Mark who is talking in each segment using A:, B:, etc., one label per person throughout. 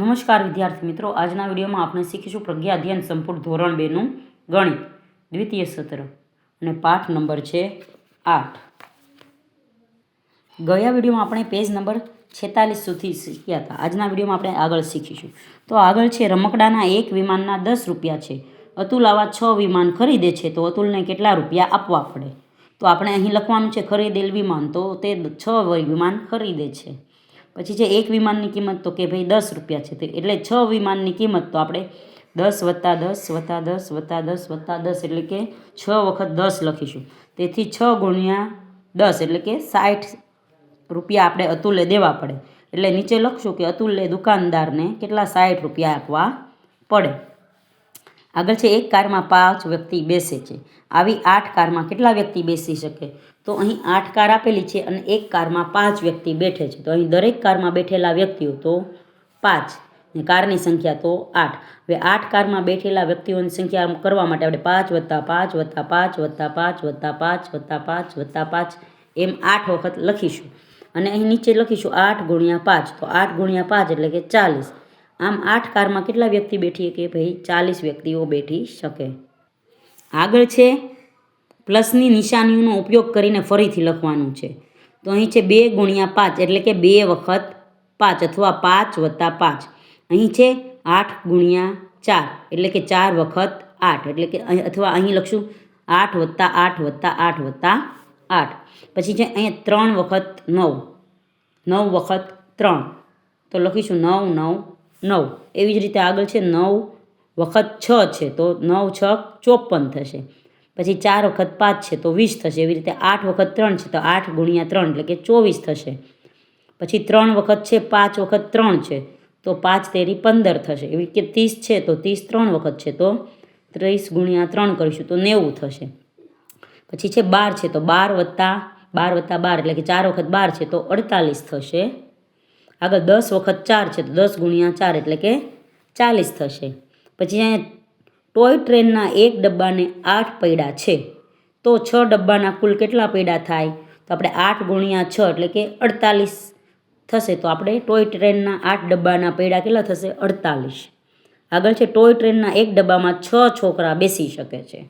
A: નમસ્કાર વિદ્યાર્થી મિત્રો, આજના વિડીયોમાં આપણે શીખીશું પ્રજ્ઞા અધ્યયન સંપૂર્ણ ધોરણ બેનું ગણિત, દ્વિતીય સત્ર અને પાઠ નંબર છે આઠ. ગયા વિડીયોમાં આપણે પેજ નંબર છેતાલીસ સુધી શીખ્યા હતા. આજના વિડીયોમાં આપણે આગળ શીખીશું. તો આગળ છે, રમકડાના એક વિમાનના દસ રૂપિયા છે. અતુલ આવા છ વિમાન ખરીદે છે, તો અતુલને કેટલા રૂપિયા આપવા પડે? તો આપણે અહીં લખવાનું છે, ખરીદેલ વિમાન. તો તે છ વિમાન ખરીદે છે. પછી છે એક વિમાનની કિંમત તો કે ભાઈ દસ રૂપિયા છે એટલે છ વિમાનની કિંમત તો આપણે દસ વત્તા દસ વત્તા દસ વત્તા દસ વત્તા દસ એટલે કે છ વખત દસ લખીશું. તેથી છ ગુણ્યા દસ એટલે કે સાઠ રૂપિયા આપણે અતુલે દેવા પડે. એટલે નીચે લખશું કે અતુલે દુકાનદારને કેટલા સાઠ રૂપિયા આપવા પડે. આગળ છે, એક કારમાં પાંચ વ્યક્તિ બેસે છે. આવી આઠ કારમાં કેટલા વ્યક્તિ બેસી શકે? તો અહીં આઠ કાર આપેલી છે અને એક કારમાં પાંચ વ્યક્તિ બેઠે છે. તો અહીં દરેક કારમાં બેઠેલા વ્યક્તિઓ તો પાંચ ને કારની સંખ્યા તો આઠ. હવે આઠ કારમાં બેઠેલા વ્યક્તિઓની સંખ્યા કરવા માટે આપણે પાંચ વત્તા પાંચ વત્તા પાંચ વત્તા પાંચ વત્તા પાંચ વત્તા પાંચ વત્તા પાંચ એમ આઠ વખત લખીશું. અને અહીં નીચે લખીશું આઠ ગુણ્યા પાંચ. તો આઠ ગુણ્યા પાંચ એટલે કે ચાલીસ. આમ આઠ કારમાં કેટલા વ્યક્તિ બેઠી કે ભાઈ, ચાલીસ વ્યક્તિઓ બેઠી શકે. આગળ છે, પ્લસની નિશાનીઓનો ઉપયોગ કરીને ફરીથી લખવાનું છે. તો અહીં છે બે ગુણ્યા પાંચ, એટલે કે બે વખત પાંચ અથવા પાંચ વત્તા પાંચ. અહીં છે આઠ ગુણ્યા ચાર, એટલે કે ચાર વખત આઠ, એટલે કે અહીં અથવા અહીં લખશું આઠ વત્તા આઠ વત્તા આઠ વત્તા આઠ. પછી છે અહીંયા ત્રણ વખત નવ. નવ વખત ત્રણ. તો લખીશું નવ નવ નવ. એવી જ રીતે આગળ છે નવ વખત છ છે, તો નવ, છ, ચોપન થશે. પછી ચાર વખત પાંચ છે, તો વીસ થશે. એવી રીતે આઠ વખત ત્રણ છે, તો આઠ ગુણ્યા ત્રણ, એટલે કે ચોવીસ થશે. પછી ત્રણ વખત છે, પાંચ વખત ત્રણ છે, તો પાંચ તેરી પંદર થશે. એવી કે ત્રીસ છે, તો ત્રીસ ત્રણ વખત છે, તો ત્રીસ ગુણ્યા ત્રણ કરીશું, તો નેવું થશે. પછી છે બાર છે, તો બાર વત્તા બાર વત્તા બાર, એટલે કે ચાર વખત બાર છે, તો અડતાલીસ થશે. આગળ દસ વખત ચાર છે તો દસ ગુણ્યા ચાર એટલે કે ચાલીસ થશે. પછી અહીંયા ટોય ટ્રેનના એક ડબ્બાને આઠ પૈડા છે. તો છ ડબ્બાના કુલ કેટલા પૈડા થાય? તો આપણે આઠ ગુણ્યા છ એટલે કે અડતાલીસ થશે. તો આપણે ટોય ટ્રેનના આઠ ડબ્બાના પૈડા કેટલા થશે? અડતાલીસ. આગળ છે ટોય ટ્રેનના એક ડબ્બામાં છ છોકરા બેસી શકે છે.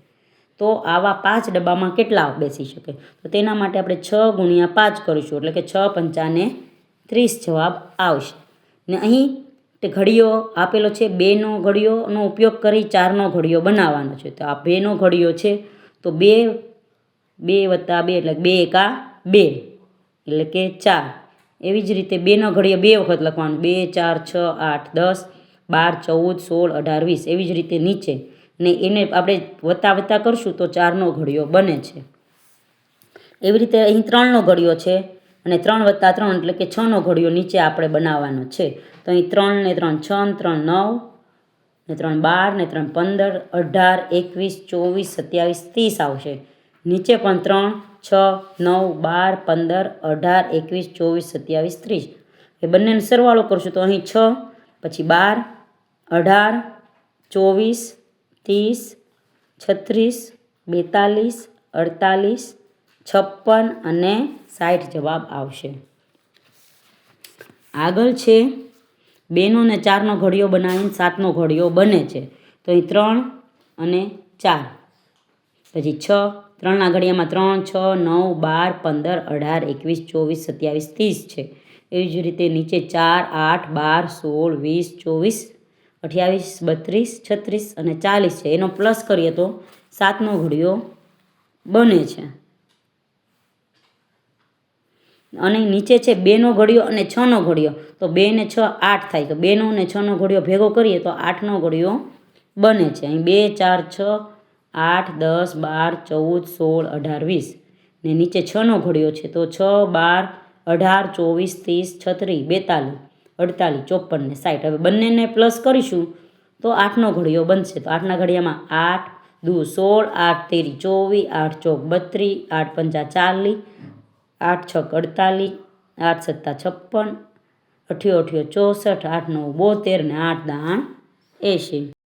A: તો આવા પાંચ ડબ્બામાં કેટલા બેસી શકે? તો તેના માટે આપણે છ ગુણ્યા પાંચ કરીશું એટલે કે છ પંચાને ત્રીસ જવાબ આવશે. ને અહીં તે ઘડિયો આપેલો છે, બેનો ઘડિયોનો ઉપયોગ કરી ચારનો ઘડિયો બનાવવાનો છે. તો આ બેનો ઘડિયો છે, તો બે બે વત્તા બે એટલે બે એકા બે, એટલે કે ચાર. એવી જ રીતે બેનો ઘડિયો બે વખત લખવાનું. બે, ચાર, છ, આઠ, દસ, બાર, ચૌદ, સોળ, અઢાર, વીસ. એવી જ રીતે નીચે. ને એને આપણે વત્તા વત્તા કરશું તો ચારનો ઘડિયો બને છે. એવી રીતે અહીં ત્રણનો ઘડિયો છે. અને ત્રણ વત્તા ત્રણ એટલે કે છનો ઘડિયો નીચે આપણે બનાવવાનો છે. તો અહીં ત્રણ ને ત્રણ છ ત્રણ નવ ને ત્રણ બાર ને ત્રણ પંદર, અઢાર, એકવીસ, ચોવીસ, સત્યાવીસ, ત્રીસ આવશે. નીચે પણ ત્રણ, છ, નવ, બાર, પંદર, અઢાર, એકવીસ, ચોવીસ, સત્યાવીસ, ત્રીસ. એ બંનેનો સરવાળો કરશું તો અહીં છ, પછી બાર, અઢાર, ચોવીસ, ત્રીસ, છત્રીસ, બેતાલીસ, અડતાલીસ છપ્પન અને સાઠ જવાબ આવશે. આગળ છે, બેનો ને ચારનો ઘડિયો બનાવીને સાતનો ઘડિયો બને છે. તો અહીં ત્રણ અને ચાર. પછી છ, ત્રણના ઘડિયામાં ત્રણ, છ, નવ, બાર, પંદર, અઢાર, એકવીસ, ચોવીસ, સત્યાવીસ, ત્રીસ છે. એવી જ રીતે નીચે ચાર, આઠ, બાર, સોળ, વીસ, ચોવીસ, અઠ્યાવીસ, બત્રીસ, છત્રીસ અને ચાલીસ છે. એનો પ્લસ કરીએ તો સાતનો ઘડિયો બને છે. અને નીચે છે બેનો ઘડિયો અને છનો ઘડિયો. તો બે ને છ આઠ થાય. તો બેનો અને છનો ઘડિયો ભેગો કરીએ તો આઠનો ઘડિયો બને છે. અહીં બે, ચાર, છ, આઠ, દસ, બાર, ચૌદ, સોળ, અઢાર, વીસ. ને નીચે છનો ઘડિયો છે. તો છ, બાર, અઢાર, ચોવીસ, ત્રીસ, છત્રીસ, બેતાલીસ, અડતાલીસ, ચોપન ને સાઠ હવે બંનેને પ્લસ કરીશું તો આઠનો ઘડિયો બનશે. તો આઠના ઘડિયામાં આઠ, દુ, સોળ, આઠ, તેરી, ચોવીસ, આઠ, ચોક, બત્રીસ, આઠ, પંચા, ચાલીસ આઠ છ અડતાલીસ, આઠ સત્તા છપ્પન અઠ્યો અઠ્યો ચોસઠ આઠ નવ બોતેર ને આઠ દાણ એંશી.